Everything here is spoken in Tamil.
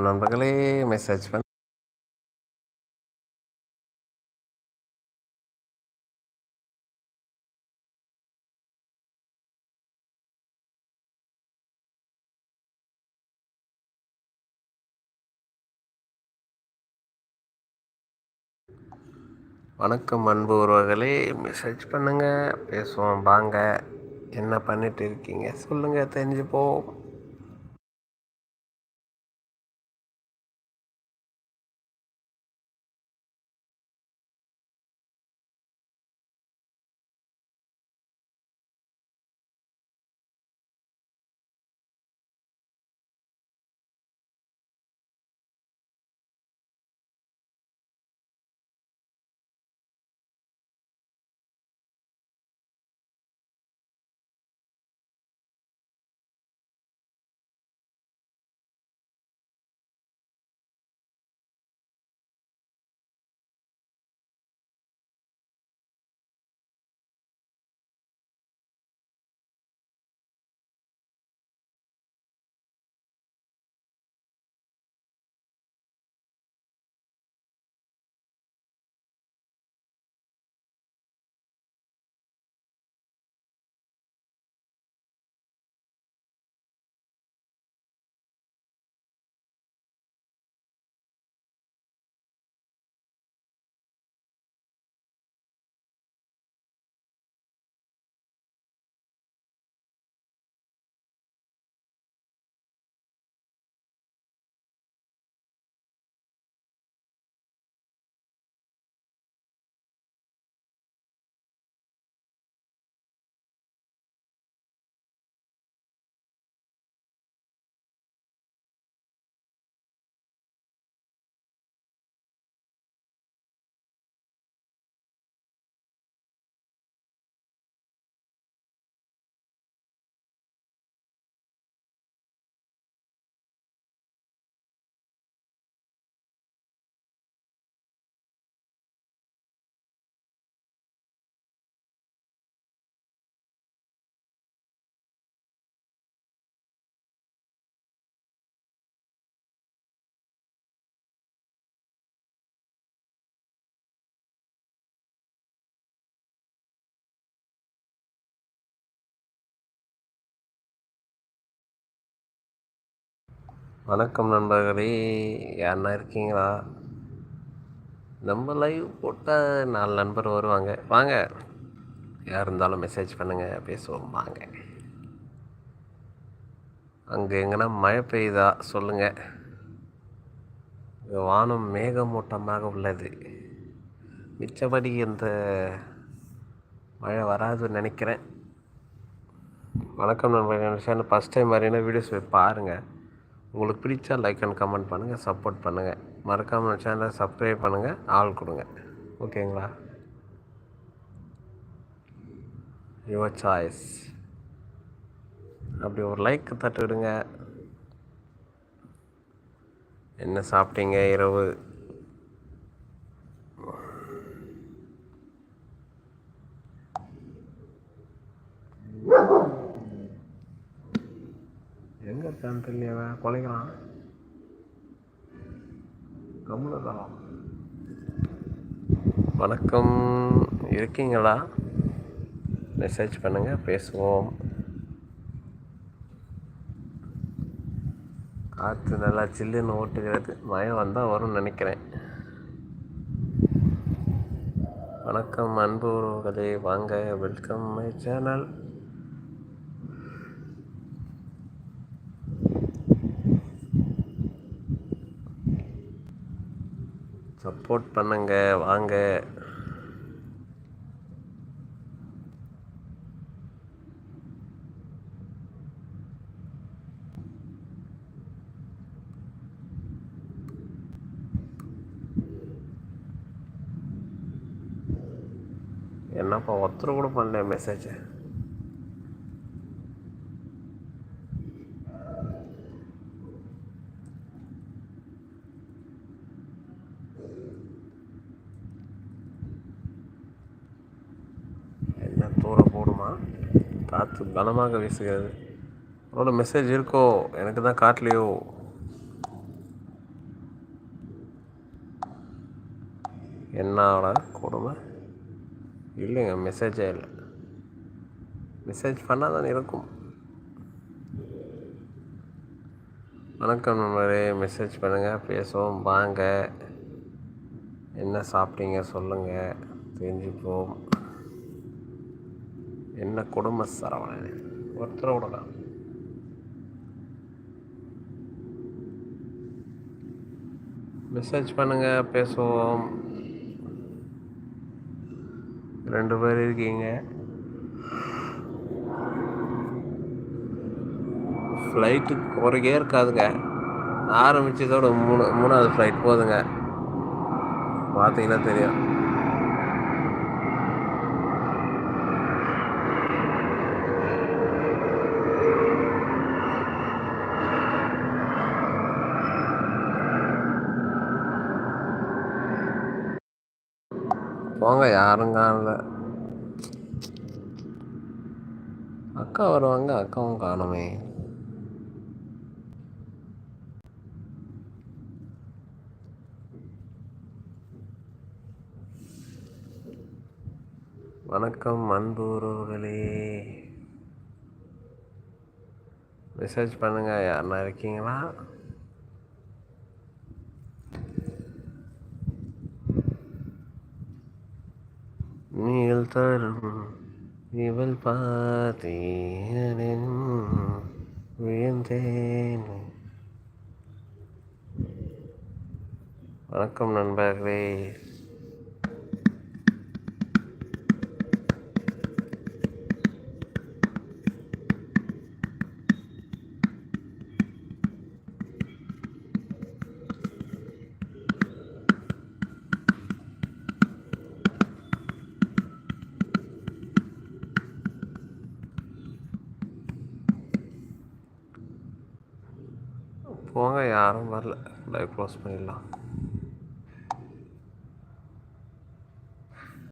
நண்பர்களே மெசேஜ் பண்ண வணக்கம் அன்பு உறவுகளே. மெசேஜ் பண்ணுங்கள் பேசுவோம் வாங்க. என்ன பண்ணிட்டு இருக்கீங்க? சொல்லுங்கள் தெரிஞ்சுப்போம். வணக்கம் நண்பர்களே யாருன்னா இருக்கீங்களா? நம்ம லைவ் போட்டால் நாலு நண்பர் வருவாங்க. வாங்க யார் இருந்தாலும் மெசேஜ் பண்ணுங்கள் பேசுவோம் வாங்க. அங்கே எங்கன்னா மழை பெய்யுதா சொல்லுங்கள் வானம் மேகமூட்டமாக உள்ளது. மிச்சபடி இந்த மழை வராதுன்னு நினைக்கிறேன். வணக்கம் நண்பர்கள் ஃபஸ்ட் டைம் மாதிரியான வீடியோஸ் பாருங்கள் உங்களுக்கு பிடிச்சா லைக் அண்ட் கமெண்ட் பண்ணுங்கள் சப்போர்ட் பண்ணுங்கள் மறக்காமல் சேனலை சப்ஸ்கிரைப் பண்ணுங்கள் ஆள் கொடுங்க. ஓகேங்களா யுவர் சாய்ஸ் அப்படி ஒரு லைக் தட்டு விடுங்க என்ன சாப்பிட்டீங்க இரவு? இருக்கான்னு தெரியல கொலைக்கிறான். கம்முனதான் வணக்கம். இருக்கீங்களா? மெசேஜ் பண்ணுங்கள் பேசுவோம். காற்று நல்லா சில்லுன்னு ஓட்டுகிறது. மழை வந்தால் வரும்னு நினைக்கிறேன். வணக்கம் அன்பு உறவுகளே. வாங்க வெல்கம் மை சேனல் சப்போர்ட் பண்ணுங்க வாங்க. என்னப்பா ஒருத்தர் கூட பண்ணல மெசேஜை தூரம் போடுமா? காற்று பலமாக வீசுகிறது. உன்னோட மெசேஜ் இருக்கோ? எனக்கு தான் காட்டலையோ? என்னோட கொடுமை? இல்லைங்க மெசேஜே இல்லை. மெசேஜ் பண்ணால் தான் இருக்கும். வணக்கம் நண்பரே மெசேஜ் பண்ணுங்கள் பேசுவோம் வாங்க. என்ன சாப்பிட்டீங்க சொல்லுங்கள் தெரிஞ்சுப்போம். என்ன குடும்ப சரவணன் ஒருத்தரை விடலாம் மெசேஜ் பண்ணுங்க பேசுவோம். ரெண்டு பேர் இருக்கீங்க. ஃப்ளைட்டு குறைக்கே இருக்காதுங்க. ஆரம்பித்ததோட மூணு மூணாவது ஃப்ளைட் போதுங்க. பார்த்தீங்கன்னா தெரியும். போங்க யாரும் காணல. அக்கா வருவாங்க அக்காவும் காணுமே. வணக்கம் அன்பு உறவுகளே. மெசேஜ் பண்ணுங்க யாருன்னா இருக்கீங்களா? தரும். இவள் பார்த்தேன் வியந்தேன் வணக்கம் நண்பர்களே. போங்க யாரும் வரல. லைவ் க்ளோஸ் பண்ணிடலாம்.